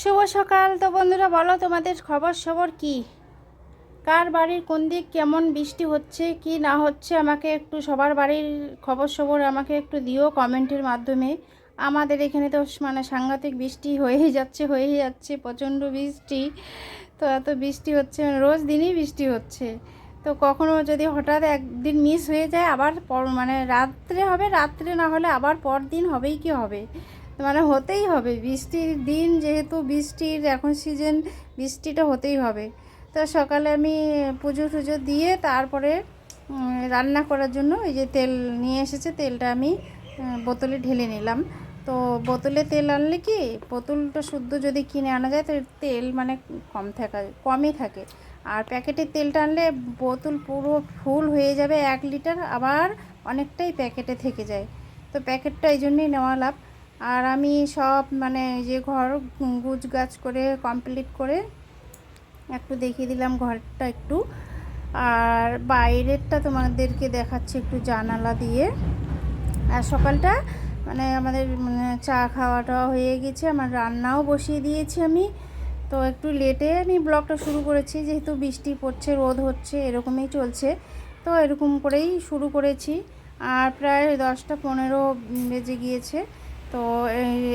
শুভ সকাল তো বন্ধুরা, বলো তোমাদের খবর সবর কি? কার বাড়ির কোন দিক কেমন বৃষ্টি হচ্ছে, কি না হচ্ছে, আমাকে একটু সবার বাড়ির খবর সবর আমাকে একটু দিও কমেন্টের মাধ্যমে। আমাদের এখানে তো মানে সাংঘাতিক বৃষ্টি হয়েই যাচ্ছে হয়েই যাচ্ছে, প্রচণ্ড বৃষ্টি। তো এত বৃষ্টি হচ্ছে মানে রোজ দিনই বৃষ্টি হচ্ছে। তো কখনো যদি হঠাৎ একদিন মিস হয়ে যায়, আবার মানে রাত্রে হবে, রাত্রে না হলে আবার পর দিন হবেই কি হবে? মানে হতেই হবে। বৃষ্টির দিন যেহেতু বৃষ্টির এখন সিজন বৃষ্টিটা হতেই হবে। তো সকালে আমি পুজো টুজো দিয়ে তারপরে রান্না করার জন্য এই যে তেল নিয়ে এসেছে, তেলটা আমি বোতলে ঢেলে নিলাম। তো বোতলে তেল আনলে কি বোতলটা শুদ্ধ যদি কিনে আনা যায়, তো তেল মানে কম থাকা, কমই থাকে। আর প্যাকেটের তেলটা আনলে বোতল পুরো ফুল হয়ে যাবে এক লিটার, আবার অনেকটাই প্যাকেটে থেকে যায়। তো প্যাকেটটা এই জন্যই নেওয়া লাভ। আর আমি সব মানে যে ঘর গুজ গাছ করে কমপ্লিট করে একটু দেখিয়ে দিলাম ঘরটা একটু। আর বাইরেরটা তোমাদেরকে দেখাচ্ছি একটু জানালা দিয়ে। আর সকালটা মানে আমাদের মানে চা খাওয়াটা হয়ে গেছে, আমার রান্নাও বসিয়ে দিয়েছি আমি। তো একটু লেটে আমি ব্লগটা শুরু করেছি, যেহেতু বৃষ্টি পড়ছে, রোদ হচ্ছে, এরকমই চলছে। তো এরকম করেই শুরু করেছি। আর প্রায় দশটা পনেরো বেজে গিয়েছে। তো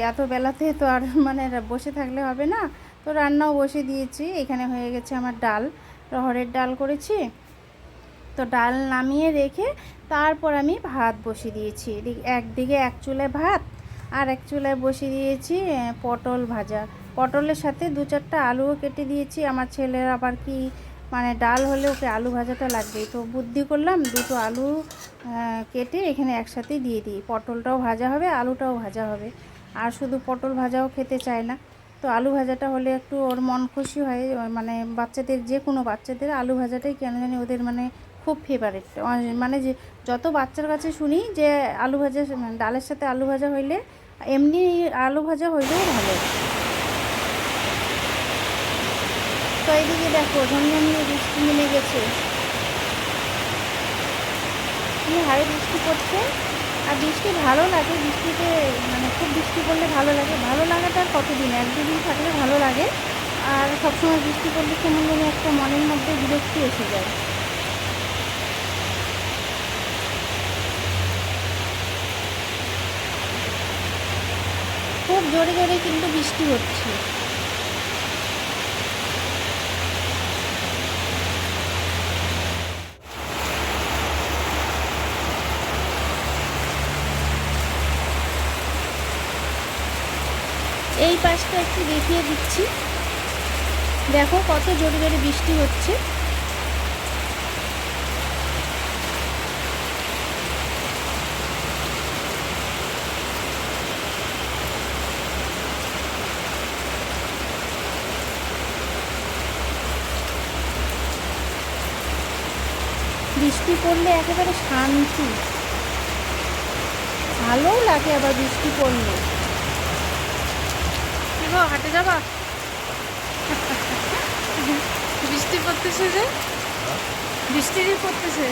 এত বেলাতে তো আর মানে বসে থাকলে হবে না। তো রান্নাও বসে দিয়েছি। এখানে হয়ে গেছে আমার ডাল। রহড়ের ডাল করেছি। তো ডাল নামিয়ে রেখে তারপর আমি ভাত বসিয়ে দিয়েছি। একদিকে এক চুলায় ভাত আর এক চুলায় বসিয়ে দিয়েছি পটল ভাজা। পটলের সাথে দু চারটা আলুও কেটে দিয়েছি। আমার ছেলের আবার কি মানে ডাল হলে ওকে আলু ভাজাটা লাগবেই। তো বুদ্ধি করলাম দুটো আলু কেটে এখানে একসাথেই দিয়ে দিই। পটলটাও ভাজা হবে, আলুটাও ভাজা হবে। আর শুধু পটল ভাজাও খেতে চায় না। তো আলু ভাজাটা হলে একটু ওর মন খুশি হয় মানে বাচ্চাদের, যে কোনো বাচ্চাদের আলু ভাজাটাই কেন জানি ওদের মানে খুব ফেভারিট মানে যে যত বাচ্চার কাছে শুনি যে আলু ভাজা, ডালের সাথে আলু ভাজা হইলে, এমনি আলু ভাজা হইলেও ভালো। তো এইদিকে দেখো ঝমঝমিয়ে বৃষ্টি নেমে গেছে। কি হারে বৃষ্টি পড়ছে? আর বৃষ্টি ভালো লাগে, বৃষ্টিতে মানে খুব বৃষ্টি পড়লে ভালো লাগে। ভালো লাগাটা আর কতদিন? এক দুদিন থাকলে ভালো লাগে। আর সবসময় বৃষ্টি পড়লে কেমন যেন একটা মনের মধ্যে বিরক্তি এসে যায়। খুব জোরে জোরে কিন্তু বৃষ্টি হচ্ছে। এই পাশটা একটু দেখিয়ে দিচ্ছি। দেখো কত জোরে জোরে বৃষ্টি হচ্ছে। বৃষ্টি পড়লে একেবারে শান্তি। ভালোও লাগে আবার বৃষ্টি পড়লে। গো হাটে যাবা? বৃষ্টি পড়তেছে যে? বৃষ্টিরই পড়তেছে।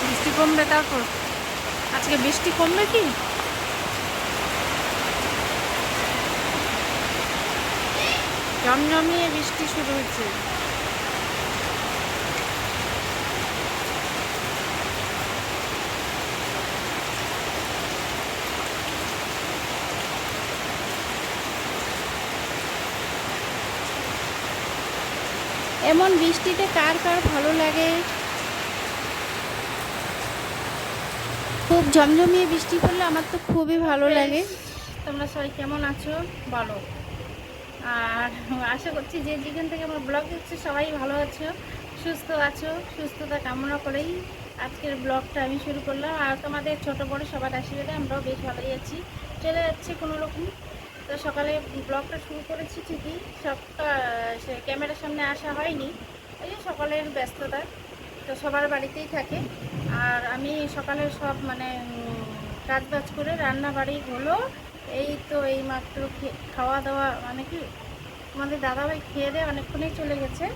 বৃষ্টি কমবে তারপর? আজকে বৃষ্টি কমবে কি? জমজমিয়ে বৃষ্টি শুরু হচ্ছে এমন বৃষ্টিতে কার কার ভালো লাগে? খুব ঝমঝমিয়ে বৃষ্টি পড়লে আমার তো খুবই ভালো লাগে। তোমরা সবাই কেমন আছো? বলো। আর আশা করছি যে যেখান থেকে আমার ব্লগ দেখছ সবাই ভালো আছো সুস্থ আছো সুস্থতা কামনা করেই আজকের ব্লগটা আমি শুরু করলাম। আর তোমাদের ছোট বড় সবার আশীর্বাদে আমরাও বেশ ভালোই আছি। চলে যাচ্ছে কোনো রকম তো সকালে ব্লগটা শুরু করেছি ঠিকই। সবটা, সে ক্যামেরার সামনে আসা হয়নি। এই যে সকালের ব্যস্ততা, তো সবার বাড়িতেই থাকে। আর আমি সকালে সব মানে কাজ বাজ করে রান্না বাড়ি হলো। এই তো এই মাত্র খাওয়া দাওয়া মানে কি আমাদের দাদাভাই খেয়ে দিয়ে অনেকক্ষণেই চলে গেছে।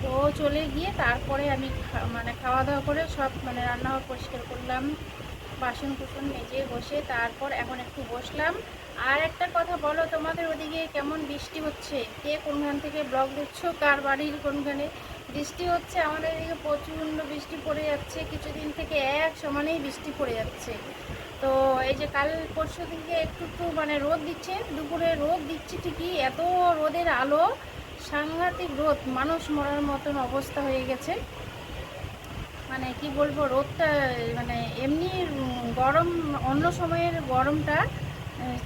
তো ও চলে গিয়ে তারপরে আমি মানে খাওয়া দাওয়া করে সব মানে রান্নাঘর পরিষ্কার করলাম। বাসন কুসন মেজে বসে তারপর এখন একটু বসলাম। আর একটা কথা বলো, তোমাদের ওদিকে কেমন বৃষ্টি হচ্ছে? কে কোনখান থেকে ব্লগ দেখছ কার বাড়ির কোনখানে? বৃষ্টি হচ্ছে, আমাদের এদিকে প্রচণ্ড বৃষ্টি পড়ে যাচ্ছে। কিছুদিন থেকে এক সমানেই বৃষ্টি পড়ে যাচ্ছে। তো এই যে কাল পরশু থেকে একটু একটু মানে রোদ দিচ্ছে, দুপুরে রোদ দিচ্ছে ঠিকই, এত রোদের আলো, সাংঘাতিক রোদ, মানুষ মরার মতন অবস্থা হয়ে গেছে। মানে কি বলব, রোদটা মানে এমনি গরম, অন্য সময়ের গরমটা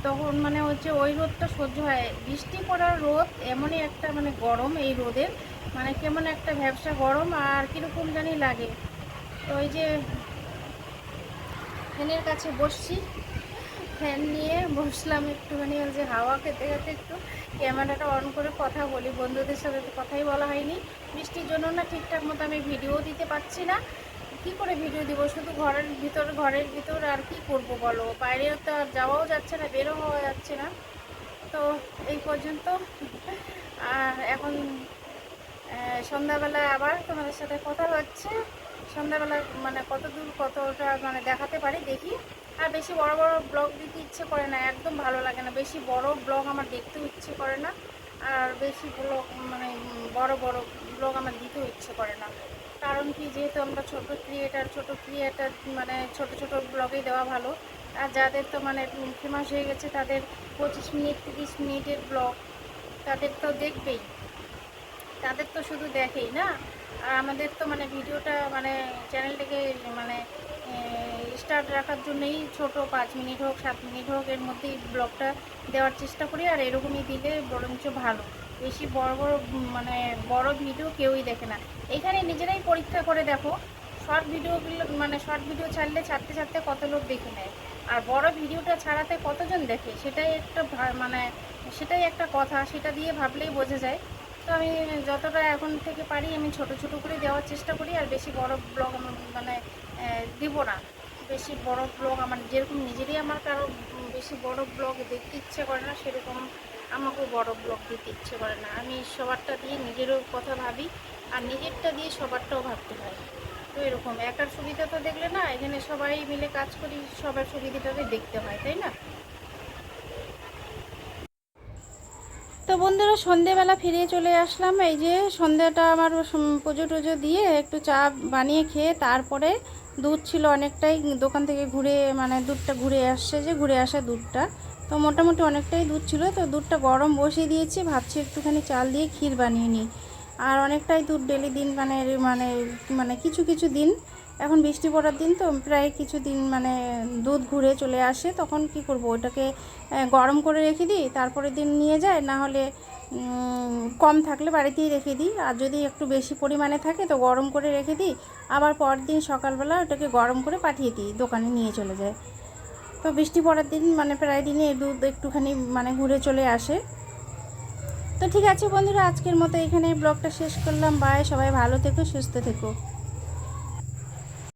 তখন মানে হচ্ছে ওই রোদটা সহ্য হয়। বৃষ্টি পড়ার রোদ এমনই একটা মানে গরম এই রোদের। মানে কেমন একটা ভ্যাবসা গরম আর কীরকম জানি লাগে। তো ওই যে ফ্যানের কাছে বসছি। ফ্যান নিয়ে বসলাম একটুখানি যে হাওয়া খেতে খেতে একটু। ক্যামেরাটা অন করে কথা বলি। বন্ধুদের সাথে তো কথাই বলা হয়নি। বৃষ্টির জন্য না ঠিকঠাক মতো আমি ভিডিও দিতে পারছি না। কি করে ভিডিও দিব? শুধু ঘরের ভিতর ঘরের ভিতর আর কি করব বলো? বাইরে তো আর যাওয়াও যাচ্ছে না বেরো হওয়া যাচ্ছে না। তো এই পর্যন্ত। আর এখন আহ, সন্ধ্যাবেলা আবার তোমাদের সাথে কথা হচ্ছে। সন্ধ্যাবেলা মানে কত দূর কতটা মানে দেখাতে পারি দেখি। আর বেশি বড় বড় ব্লগ দিতে ইচ্ছে করে না একদম ভালো লাগে না। বেশি বড় ব্লগ আমার দেখতেও ইচ্ছে করে না। আর বেশি ব্লগ মানে বড় বড় ব্লগ আমার দিতেও ইচ্ছে করে না। কারণ কি, যেহেতু আমরা ছোট ক্রিয়েটার ছোট ক্রিয়েটার মানে ছোট ছোট ব্লগে দেওয়া ভালো। আর যাদের তো মানে ফেমাস হয়ে গেছে, তাদের পঁচিশ মিনিট, তিরিশ মিনিটের ব্লগ তাদের তো দেখবেই। তাদের তো শুধু দেখেই না। আর আমাদের তো মানে ভিডিওটা মানে চ্যানেলটাকে মানে স্টার্ট রাখার জন্যই ছোট পাঁচ মিনিট হোক, সাত মিনিট হোক, এর মধ্যেই ব্লগটা দেওয়ার চেষ্টা করি, আর এরকমই দিলে বরঞ্চ ভালো। বেশি বড় বড় মানে বড় ভিডিও কেউই দেখে না। এখানে নিজেরাই পরীক্ষা করে দেখো শর্ট ভিডিওগুলো মানে শর্ট ভিডিও ছাড়লে ছাড়তে ছাড়তে কত লোক দেখে নেয়। আর বড় ভিডিওটা ছাড়াতে কতজন দেখে, সেটাই একটা মানে সেটাই একটা কথা, সেটা দিয়ে ভাবলেই বোঝা যায়। তো আমি যতটা এখন থেকে পারি, আমি ছোট ছোট করে দেওয়ার চেষ্টা করি আর বেশি বড় ব্লগ আমার মানে দিব না। বেশি বড় ব্লগ আমার, যেরকম নিজেরই আমার কারও বেশি বড় ব্লগ দেখতে ইচ্ছে করে না, সেরকম আমাকেও বড় ব্লগ দিতে ইচ্ছে করে না। আমি সবারটা দিয়ে নিজেরও কথা ভাবি আর নিজেরটা দিয়ে সবারটাও ভাবতে হয়। তো এরকম, একার সুবিধা তো দেখলে না, এখানে সবাই মিলে কাজ করি, সবার সুবিধাটাকে দেখতে হয়, তাই না? বন্ধুরা সন্ধেবেলা ফিরে চলে আসলাম। এই যে সন্ধ্যাটা আমার পুজো টুজো দিয়ে একটু চা বানিয়ে খেয়ে তারপরে দুধ ছিল অনেকটাই। দোকান থেকে ঘুরে মানে দুধটা ঘুরে আসছে যে, ঘুরে আসা দুধটা। তো মোটামুটি অনেকটাই দুধ ছিল। তো দুধটা গরম বসিয়ে দিয়েছি। ভাবছি একটুখানি চাল দিয়ে ক্ষীর বানিয়ে নিই। আর অনেকটাই দুধ ডেলি দিন মানে মানে মানে কিছু কিছু দিন এখন বৃষ্টি পড়ার দিন তো প্রায় কিছু দিন মানে দুধ ঘুরে চলে আসে, তখন কি করব? ওটাকে গরম করে রেখে দিই, তারপরের দিন নিয়ে যায়, না হলে কম থাকলে বাড়িতেই রেখে দিই। আর যদি একটু বেশি পরিমাণে থাকে তো গরম করে রেখে দিই, আবার পরের দিন সকালবেলা ওটাকে গরম করে পাঠিয়ে দিই, দোকানে নিয়ে চলে যায়। তো বৃষ্টি পড়ার দিন মানে প্রায় দিনে দুধ একটুখানি মানে ঘুরে চলে আসে। তো ঠিক আছে বন্ধুরা, আজকের মতো এখানে ব্লগটা শেষ করলাম। বাই, সবাই ভালো থেকো, সুস্থ থেকো।